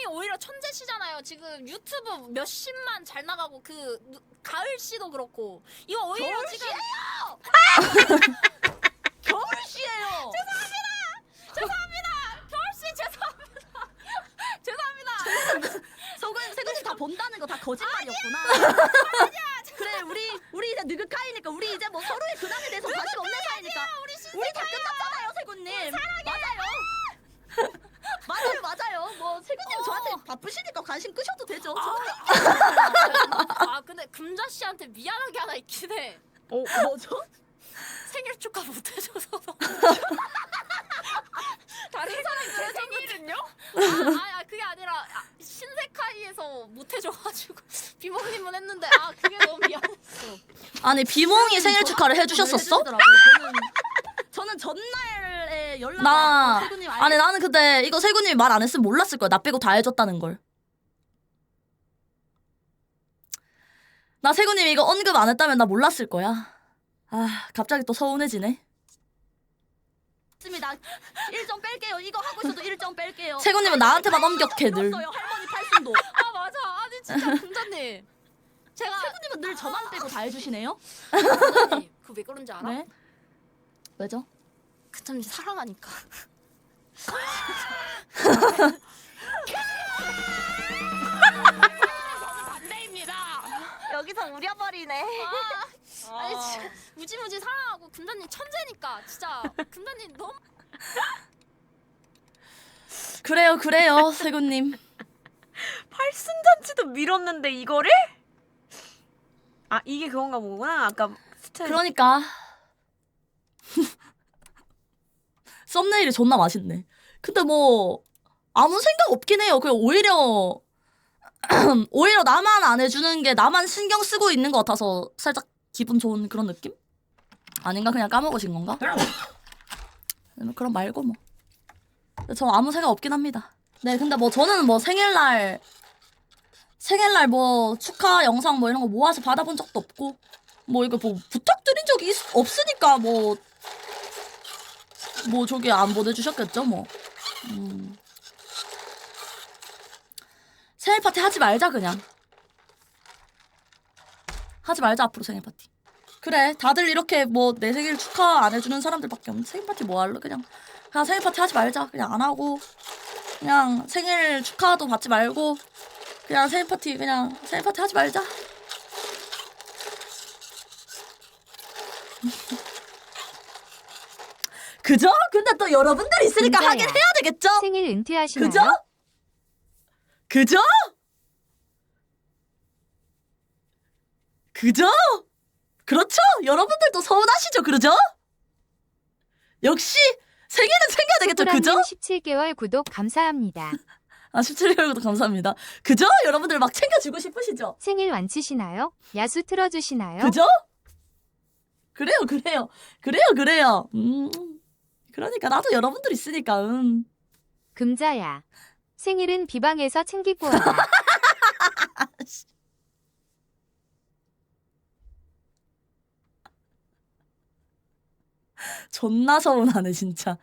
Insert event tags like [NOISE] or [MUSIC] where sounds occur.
비몽이 오히려 천재시잖아요. 지금 유튜브 몇십만 잘 나가고 그 누- 가을 씨도 그렇고 이거 오히려 겨울 지금 겨울 씨예요. 죄송합니다. 겨울 씨 [LAUGHS] 죄송합니다. 죄송합니다. 서근 세근씨 [LAUGHS] [LAUGHS] 다 본다는 거 다 거짓말이었구나. 그래 우리 우리 이제 느긋하이니까 우리 이제 뭐 서로의 근황에 대해서 관심 없는 사이니까 우리 다 끝났잖아요 세군님. 맞아요. 맞아요 맞아요. 뭐 세군님 어. 저한테 바쁘시니까 관심 끄셔도 되죠. 저- 아 근데 금자 씨한테 미안한 게 하나 있긴 해. 어 뭐죠? 생일 축하 못 해줘서. 다른 사람이 제 생일은요? 아, 아 그게 아니라 아, 신세카이에서 못 해줘가지고 [LAUGHS] 비몽님은 했는데 아 그게 너무 미안했어. 아니 비몽이 생일 축하를 왜 해주셨었어? 해주시더라고요. 전날에 연락 나 세군님 아니 나는 근데 이거 세구님이 말 안 했으면 몰랐을 거야. 나 빼고 다 해줬다는 걸. 나 세구님이 이거 언급 안 했다면 나 몰랐을 거야. 아 갑자기 또 서운해지네. 알겠습니다. 1점 뺄게요. 이거 하고 있어도 1점 뺄게요. 세구님은 나한테만 엄격해 늘. 들었어요. 할머니 팔순도. 아 맞아 아니 진짜 금자님 제가 세군님은 늘 저만 빼고 다 해주시네요. 금자님 그왜 그런지 알아? 네? 왜죠? 금자님 사랑하니까. 반대입니다. 여기서 우려버리네. 아니 진짜 무지무지 사랑하고 금자님 천재니까 진짜 금자님 너무 그래요 그래요 세구님. 팔순잔치도 밀었는데 이거를? 아 이게 그건가 보구나. 아까 스타일. 그러니까 썸네일이 존나 맛있네. 근데 뭐 아무 생각 없긴 해요. 그냥 오히려 [CLEARS THROAT] 오히려 나만 안 해주는 게 나만 신경 쓰고 있는 것 같아서 살짝 기분 좋은 그런 느낌? 아닌가 그냥 까먹으신 건가? 뭐 그럼 말고 뭐. 저 아무 생각 없긴 합니다. 네, 근데 뭐 저는 뭐 생일날 생일날 뭐 축하 영상 뭐 이런 거 모아서 받아본 적도 없고 뭐 이거 뭐 부탁드린 적이 있- 없으니까 뭐 뭐 저기 안 보내주셨겠죠 뭐. 음. 생일 파티 하지 말자 그냥. 하지 말자 앞으로 생일 파티. 그래 다들 이렇게 뭐 내 생일 축하 안 해주는 사람들밖에 없는데 생일 파티 뭐 할래 그냥 그냥 생일 파티 하지 말자 그냥 안 하고 그냥 생일 축하도 받지 말고 그냥 생일 파티 그냥 생일 파티 하지 말자. 그죠? 근데 또 여러분들 있으니까 진짜야. 하긴 해야 되겠죠? 생일 은퇴하시나요? 그죠? 그죠? 그죠? 그렇죠? 여러분들도 서운하시죠? 그러죠? 역시 생일은 챙겨야 되겠죠? 그죠? 소라님 17개월 구독 감사합니다. [LAUGHS] 아 17개월도 감사합니다. 그죠? 여러분들 막 챙겨주고 싶으시죠? 생일 완치시나요? 야수 틀어주시나요? 그죠? 그래요, 그래요, 그래요, 그래요. 음, 그러니까 나도 여러분들 있으니까 음. 금자야. 생일은 비방에서 챙기고 와라. [LAUGHS] 존나 서운하네 진짜.